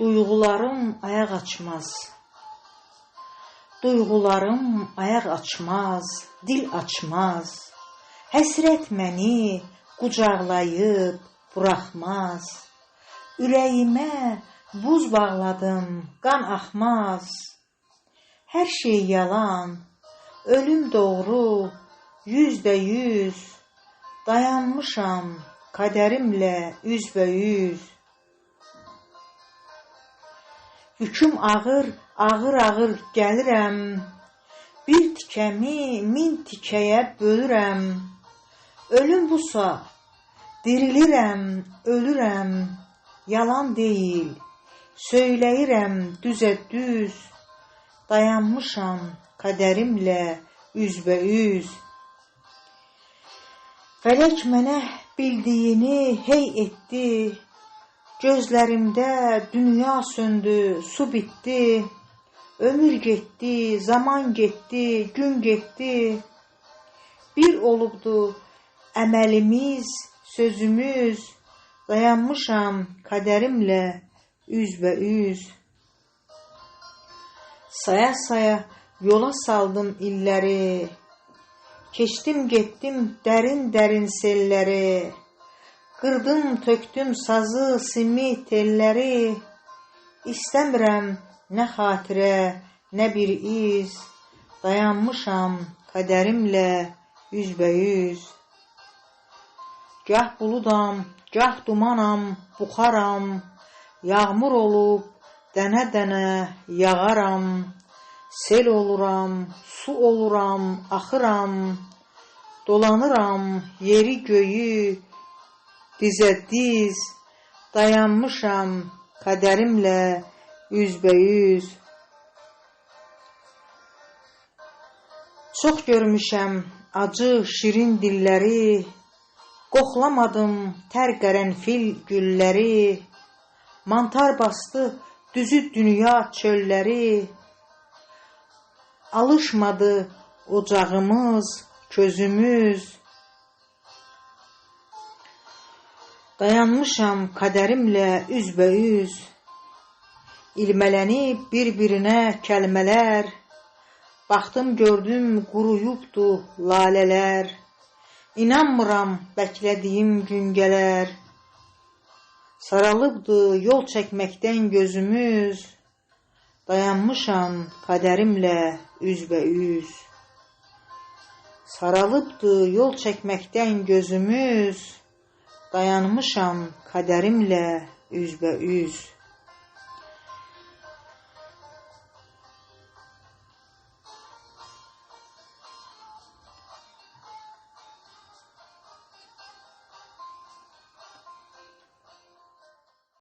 Duyğularım ayaq açmaz. Duyğularım ayaq açmaz, dil açmaz. Həsrət məni qucaqlayıb buraxmaz. Ürəyimə buz bağladım, qan axmaz. Hər şey yalan, ölüm doğru, yüzdə yüz. Dayanmışam qədərimlə üzbəüz. Yüküm ağır, ağır-ağır gəlirəm. Bir tikəmi min tikəyə bölürəm. Ölüm busa, dirilirəm, ölürəm. Yalan deyil, söyləyirəm düzə düz. Dayanmışam qədərimlə üzbəüz. Fələk mənə bildiyini hey etdi. Gözlərimdə dünya söndü, su bitdi. Ömür getdi, zaman getdi, gün getdi. Bir olubdu əməlimiz, sözümüz. Dayanmışam qədərimlə üzbəüz. Saya-saya yola saldım illəri. Keçdim, getdim dərin-dərin selləri. Qırdım, tökdüm sazı, simi, telləri. İstəmirəm nə xatirə, nə bir iz. Dayanmışam qədərimlə üzbəüz. Gah buludam, gah dumanam, buxaram. Yağmur olub dənə-dənə yağaram. Sel oluram, su oluram, axıram. Dolanıram yeri göyü dizə diz. Dayanmışam qədərimlə üzbəüz. Çox görmüşəm acı, şirin dilləri. Qoxlamadım tər qərənfil gülləri. Mantar bastı düzü dünya çölləri. Alışmadı ocağımız, közümüz. Dayanmışam qədərimlə üzbəüz. İlmələnib bir-birinə kəlmələr. Baxdım, gördüm quruyubdu lalələr. İnanmıram bəklədiyim gün gələr. Saralıbdı yol çəkməkdən gözümüz. Dayanmışam qədərimlə üzbəüz. Saralıbdı yol çəkməkdən gözümüz. Dayanmışam qədərimlə üzbəüz.